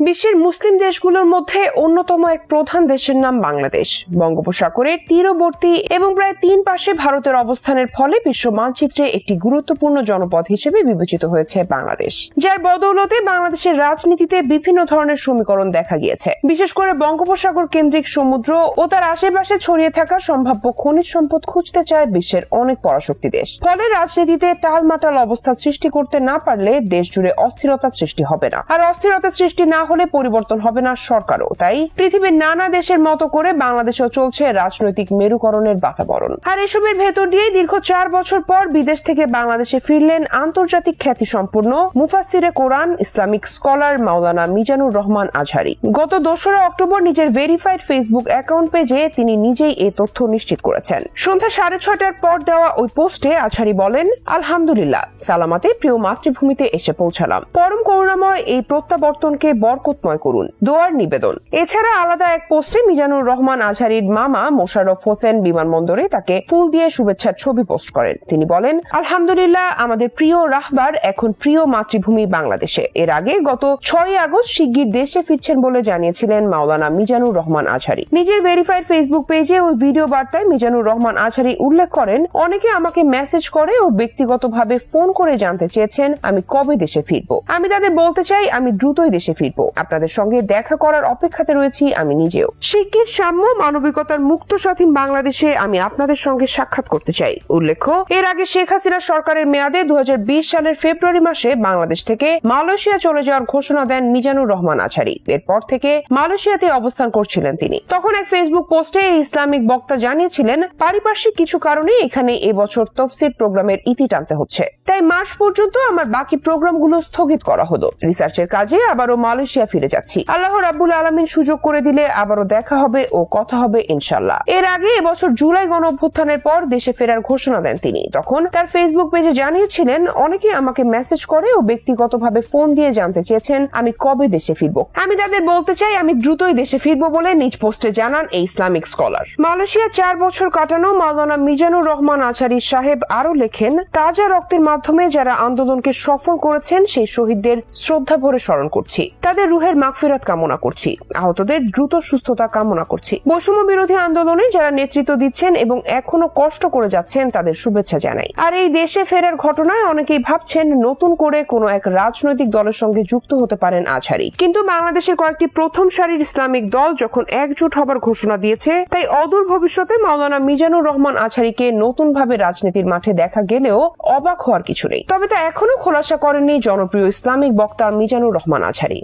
বিশ্বের মুসলিম দেশগুলোর মধ্যে অন্যতম এক প্রধান দেশের নাম বাংলাদেশ। বঙ্গোপসাগরের তীরবর্তী এবং প্রায় তিন পাশে ভারতের অবস্থানের ফলে বিশ্ব মানচিত্রে একটি গুরুত্বপূর্ণ জনপদ হিসেবে বিবেচিত হয়েছে বাংলাদেশ। যার বদৌলতে বাংলাদেশের রাজনীতিতে বিভিন্ন ধরনের সমীকরণ দেখা গিয়েছে। বিশেষ করে বঙ্গোপসাগর কেন্দ্রিক সমুদ্র ও তার আশেপাশে ছড়িয়ে থাকা সম্ভাব্য খনিজ সম্পদ খুঁজতে চায় বিশ্বের অনেক পরাশক্তি দেশ। ফলে রাজনীতিতে টালমাটাল অবস্থা সৃষ্টি করতে না পারলে দেশ জুড়ে অস্থিরতা সৃষ্টি হবে না। আর অস্থিরতা সৃষ্টি না হলে পরিবর্তন হবে না সরকারও। তাই পৃথিবীর নানা দেশের মতো করে বাংলাদেশেও চলছে রাজনৈতিক মেরুকরণের বাতাবরণ। আর এসবের ভেতর দিয়ে দীর্ঘ চার বছর পর বিদেশ থেকে বাংলাদেশে ফিরলেন আন্তর্জাতিক খ্যাতি সম্পন্ন মুফাসিরে কোরআন ইসলামিক স্কলার মাওলানা মিজানুর রহমান আজহারি। গত দোসরা অক্টোবর নিজের ভেরিফাইড ফেসবুক অ্যাকাউন্ট পেজে তিনি নিজেই এ তথ্য নিশ্চিত করেছেন। সন্ধ্যা সাড়ে ছয়টার পর দেওয়া ওই পোস্টে আজহারি বলেন, আলহামদুলিল্লাহ, সালামাতে প্রিয় মাতৃভূমিতে এসে পৌঁছালাম। পরম করুণাময় এই প্রত্যাবর্তনকে বরকতময় করুন দোয়ার নিবেদন। এছাড়া আলাদা এক পোস্টে মিজানুর রহমান আজহারির মামা মোশাররফ হোসেন বিমানবন্দরে তাকে ফুল দিয়ে শুভেচ্ছার ছবি পোস্ট করেন। তিনি বলেন, আলহামদুলিল্লাহ, আমাদের প্রিয় রাহবার এখন প্রিয় মাতৃভূমি বাংলাদেশে। এর আগে গত ছয় আগস্ট শিগগির দেশে ফিরছেন বলে জানিয়েছিলেন মাওলানা মিজানুর রহমান আজহারি। নিজের ভেরিফাইড ফেসবুক পেজে ওই ভিডিও বার্তায় মিজানুর রহমান আজহারি উল্লেখ করেন, অনেকে আমাকে মেসেজ করে ও ব্যক্তিগতভাবে ফোন করে জানতে চেয়েছেন, আমি কবে দেশে ফিরবো? আমি তাদের বলতে চাই, আমি দ্রুতই দেশে ফিরবো। আপনাদের সঙ্গে দেখা করার অপেক্ষাতে রয়েছি আমি নিজেও। শিক্ষিত সাম্য মানবিকতার মুক্ত স্বাধীন বাংলাদেশে আমি আপনাদের সঙ্গে সাক্ষাৎ করতে চাই। উল্লেখ্য, এর আগে শেখ হাসিনা সরকারের মেয়াদে দু সালের ফেব্রুয়ারি মাসে বাংলাদেশ থেকে মালয়েশিয়া চলে যাওয়ার ঘোষণা দেন মিজানুর রহমান আছারি। এরপর থেকে মালয়েশিয়াতে অবস্থান করছিলেন তিনি। তখন এক ফেসবুক পোস্টে ইসলামিক বক্তা জানিয়েছিলেন, পারিপার্শ্বিক কিছু কারণে এখানে এবছর তফসির প্রোগ্রামের ইতি টানতে হচ্ছে। তাই মাস পর্যন্ত আমার বাকি প্রোগ্রামগুলো স্থগিত করা হলো। রিসার্চের কাজে আবারও মালয়েশিয়া ফিরে যাচ্ছি। আল্লাহ রাব্বুল আলমিন সুযোগ করে দিলে আবারও দেখা হবে ও কথা হবে ইনশাল্লাহ এর আগে এবছর জুলাই গণ অভ্যুত্থানের পর দেশে ফেরার ঘোষণা দেন তিনি। তখন তার ফেসবুক পেজে জানিয়েছিলেন অনেকে আমাকে মেসেজ করে ও ব্যক্তিগতভাবে ফোন দিয়ে জানতে চেয়েছেন, আমি কবে দেশে ফিরবো? আমি তাদের বলতে চাই, আমি দ্রুতই দেশে ফিরবো বলে নিজ পোস্টে জানান এই ইসলামিক স্কলার মালয়েশিয়া চার বছর কাটানো মাওলানা মিজানুর রহমান আচারি সাহেব আরও লেখেন, তাজা রক্তের মাধ্যমে যারা আন্দোলনকে সফল করেছেন, সেই শহীদদের শ্রদ্ধা ভরে স্মরণ করছি। তাদের রুহের মাগফিরাত কামনা করছি। আহতদের দ্রুত সুস্থতা কামনা করছি। বৈষম্য বিরোধী আন্দোলনে যারা নেতৃত্ব দিচ্ছেন এবং এখনও কষ্ট করে যাচ্ছেন, তাদের শুভেচ্ছা জানাই। আর এই দেশে ফেরার ঘটনায় অনেকেই ভাবছেন, নতুন করে কোনো এক রাজনৈতিক দলের সঙ্গে যুক্ত হতে পারেন আজহারি। কিন্তু বাংলাদেশের কয়েকটি প্রথম সারির ইসলামিক দল যখন একজোট হবার ঘোষণা দিয়েছে, তাই অদূর ভবিষ্যতে মাওলানা মিজানুর রহমান আছারিকে নতুনভাবে রাজনীতির মাঠে দেখা গেলেও অবাক হওয়ার কিছু নেই। তবে তা এখনও খোলাসা করেননি জনপ্রিয় ইসলামিক বক্তা মিজানুর রহমান আছারি